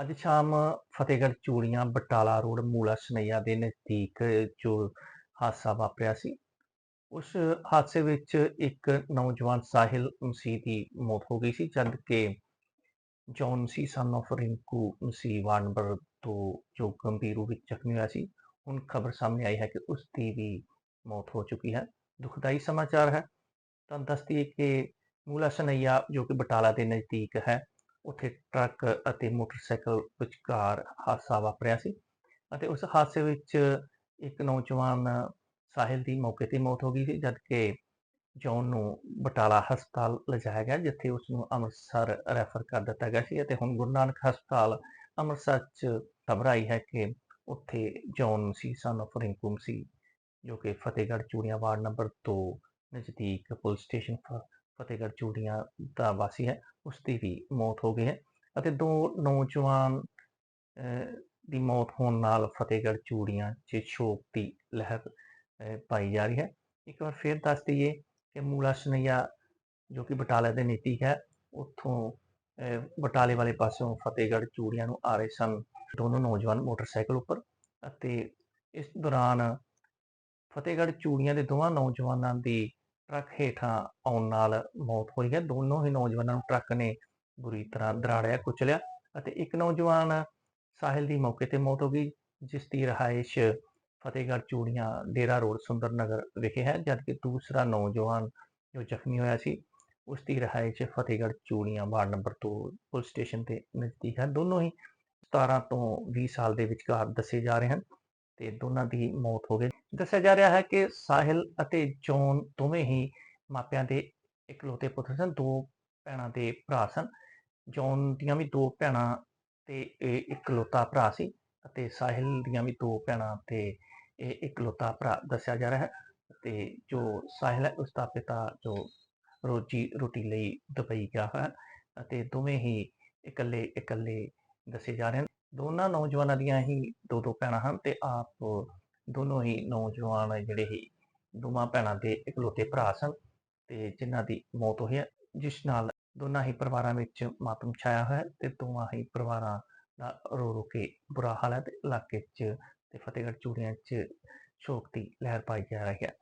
ਅੱਜ ਸ਼ਾਮ ਫਤਿਹਗੜ੍ਹ ਚੂੜੀਆਂ, ਬਟਾਲਾ ਰੋਡ, ਮੂਲਾ ਸਨਈਆ ਦੇ ਨਜ਼ਦੀਕ ਜੋ ਹਾਦਸਾ ਵਾਪਰਿਆ ਸੀ, ਉਸ ਹਾਦਸੇ ਵਿੱਚ ਇੱਕ ਨੌਜਵਾਨ ਸਾਹਿਲ ਮਸੀਹ ਦੀ ਮੌਤ ਹੋ ਗਈ ਸੀ, ਜਦ ਕਿ John Masih son of Rinku Masih ward number 2 ਜੋ ਗੰਭੀਰ ਰੂਪ ਵਿੱਚ ਜ਼ਖਮੀ ਹੋਇਆ ਸੀ, ਹੁਣ ਖਬਰ ਸਾਹਮਣੇ ਆਈ ਹੈ ਕਿ ਉਸ ਦੀ ਵੀ ਮੌਤ ਹੋ ਚੁੱਕੀ ਹੈ। ਦੁਖਦਾਈ ਸਮਾਚਾਰ ਹੈ। ਤਾਂ ਦੱਸ ਦਈਏ ਕਿ ਮੂਲਾ ਸਨਈਆ ਜੋ ਕਿ ਬਟਾਲਾ ਦੇ ਨਜ਼ਦੀਕ ਹੈ ਉੱਥੇ ਟਰੱਕ ਅਤੇ ਮੋਟਰਸਾਈਕਲ ਵਿਚਕਾਰ ਹਾਦਸਾ ਵਾਪਰਿਆ ਸੀ ਅਤੇ ਉਸ ਹਾਦਸੇ ਵਿੱਚ ਇੱਕ ਨੌਜਵਾਨ ਸਾਹਿਲ ਦੀ ਮੌਕੇ ਤੇ ਮੌਤ ਹੋ ਗਈ ਸੀ ਜਦਕਿ ਜੌਨ ਨੂੰ ਬਟਾਲਾ ਹਸਪਤਾਲ ਲਿਜਾਇਆ ਗਿਆ, ਜਿੱਥੇ ਉਸ ਨੂੰ ਅੰਮ੍ਰਿਤਸਰ ਰੈਫਰ ਕਰ ਦਿੱਤਾ ਗਿਆ ਸੀ ਅਤੇ ਹੁਣ ਗੁਰੂ ਨਾਨਕ ਹਸਪਤਾਲ ਅੰਮ੍ਰਿਤਸਰ 'ਚ ਖਬਰ ਆਈ ਹੈ ਕਿ ਉੱਥੇ ਜੌਨ ਸੀ ਸਨ of ਰਿੰਕੂ ਸੀ, ਜੋ ਕਿ ਫਤਿਹਗੜ੍ਹ ਚੂੜੀਆਂ ਵਾਰਡ ਨੰਬਰ 2 ਨਜ਼ਦੀਕ ਪੁਲਿਸ ਸਟੇਸ਼ਨ ਫਤਿਹਗੜ੍ਹ ਚੂੜੀਆਂ ਦਾ ਵਾਸੀ ਹੈ ਉਸ ਦੀ ਵੀ ਮੌਤ ਹੋ ਗਈ ਹੈ ਅਤੇ ਦੋ ਨੌਜਵਾਨ ਦੀ ਮੌਤ ਹੋਣ ਨਾਲ ਫਤਿਹਗੜ੍ਹ ਚੂੜੀਆਂ 'ਚ ਸ਼ੋਕ ਦੀ ਲਹਿਰ ਪਾਈ ਜਾ ਰਹੀ ਹੈ। ਇੱਕ ਵਾਰ ਫਿਰ ਦੱਸ ਦਈਏ ਕਿ ਮੂਲਾ ਸਨਈਆ ਜੋ ਕਿ ਬਟਾਲਾ ਦੇ ਨਜ਼ਦੀਕ ਹੈ, ਉੱਥੋਂ ਬਟਾਲੇ ਵਾਲੇ ਪਾਸਿਓਂ ਫਤਿਹਗੜ੍ਹ ਚੂੜੀਆਂ ਨੂੰ ਆ ਰਹੇ ਸਨ ਦੋਨੋਂ ਨੌਜਵਾਨ ਮੋਟਰਸਾਈਕਲ ਉੱਪਰ ਅਤੇ ਇਸ ਦੌਰਾਨ ਫਤਿਹਗੜ੍ਹ ਚੂੜੀਆਂ ਦੇ ਦੋਵਾਂ ਨੌਜਵਾਨਾਂ ਦੀ ਟਰੱਕ ਹੇਠਾਂ ਆਉਣ ਨਾਲ ਮੌਤ ਹੋਈ ਹੈ। ਦੋਨੋਂ ਹੀ ਨੌਜਵਾਨਾਂ ਨੂੰ ਟਰੱਕ ਨੇ ਬੁਰੀ ਤਰ੍ਹਾਂ ਦਰਾੜਿਆ, ਕੁਚਲਿਆ ਅਤੇ ਇੱਕ ਨੌਜਵਾਨ ਸਾਹਿਲ ਦੀ ਮੌਕੇ ਤੇ ਮੌਤ ਹੋ ਗਈ, ਜਿਸ ਦੀ ਰਹਾਇਸ਼ ਫਤਿਹਗੜ੍ਹ ਚੂੜੀਆਂ ਡੇਰਾ ਰੋਡ ਸੁੰਦਰ ਨਗਰ ਵਿਖੇ ਹੈ ਜਦਕਿ ਦੂਸਰਾ ਨੌਜਵਾਨ ਜੋ ਜ਼ਖਮੀ ਹੋਇਆ ਸੀ, ਉਸ ਦੀ ਰਹਾਇਸ਼ Fatehgarh Churian ward number 2 police station ਦੇ ਨਜ਼ਦੀਕ ਹੈ। ਦੋਨੋਂ ਹੀ 17 ਤੋਂ 20 ਸਾਲ ਦੇ ਵਿਚਕਾਰ ਦੱਸੇ ਜਾ ਰਹੇ ਹਨ। ਤੇ ਦੋਨਾਂ ਦੀ ਮੌਤ ਹੋ ਗਈ। ਦੱਸਿਆ ਜਾ ਰਿਹਾ ਹੈ ਕਿ ਸਾਹਿਲ ਅਤੇ ਜੌਨ ਦੋਵੇਂ ਹੀ ਮਾਪਿਆਂ ਦੇ ਇਕਲੌਤੇ ਪੁੱਤਰ ਸਨ, ਦੋ ਭੈਣਾਂ ਦੇ ਭਰਾ ਸਨ। ਜੌਨ ਦੀਆਂ ਵੀ ਦੋ ਭੈਣਾਂ ਤੇ ਇਹ ਇਕਲੌਤਾ ਭਰਾ ਸੀ ਅਤੇ ਸਾਹਿਲ ਦੀਆਂ ਵੀ ਦੋ ਭੈਣਾਂ ਤੇ ਇਹ ਇਕਲੌਤਾ ਭਰਾ ਦੱਸਿਆ ਜਾ ਰਿਹਾ ਹੈ ਤੇ ਜੋ ਸਾਹਿਲ ਹੈ ਉਸ ਦਾ ਪਿਤਾ ਜੋ ਰੋਜੀ ਰੋਟੀ ਲਈ ਦੁਬਈ ਗਿਆ ਹੋਇਆ ਹੈ ਅਤੇ ਦੋਵੇਂ ਹੀ ਇਕੱਲੇ ਇਕੱਲੇ ਦੱਸੇ ਜਾ ਰਹੇ ਹਨ। ਦੋਨਾਂ ਨੌਜਵਾਨਾਂ ਦੀਆਂ ਹੀ ਦੋ ਦੋ ਭੈਣਾਂ ਹਨ ਤੇ ਆਪ ਦੋਨੋਂ ਹੀ ਨੌਜਵਾਨ ਜਿਹੜੇ ਹੀ ਦੋਵਾਂ ਭੈਣਾਂ ਦੇ ਇਕਲੌਤੇ ਭਰਾ ਸਨ ਤੇ ਜਿਨ੍ਹਾਂ ਦੀ ਮੌਤ ਹੋਈ ਹੈ, ਜਿਸ ਨਾਲ ਦੋਨਾਂ ਹੀ ਪਰਿਵਾਰਾਂ ਵਿੱਚ ਮਾਤਮ ਛਾਇਆ ਹੋਇਆ ਤੇ ਦੋਵਾਂ ਹੀ ਪਰਿਵਾਰਾਂ ਦਾ ਰੋ ਰੋ ਕੇ ਬੁਰਾ ਹਾਲ ਹੈ ਤੇ ਇਲਾਕੇ 'ਚ ਤੇ ਫਤਿਹਗੜ੍ਹ ਚੂੜੀਆਂ 'ਚ ਸ਼ੋਕ ਦੀ ਲਹਿਰ ਪਾਈ ਜਾ ਰਹੀ ਹੈ।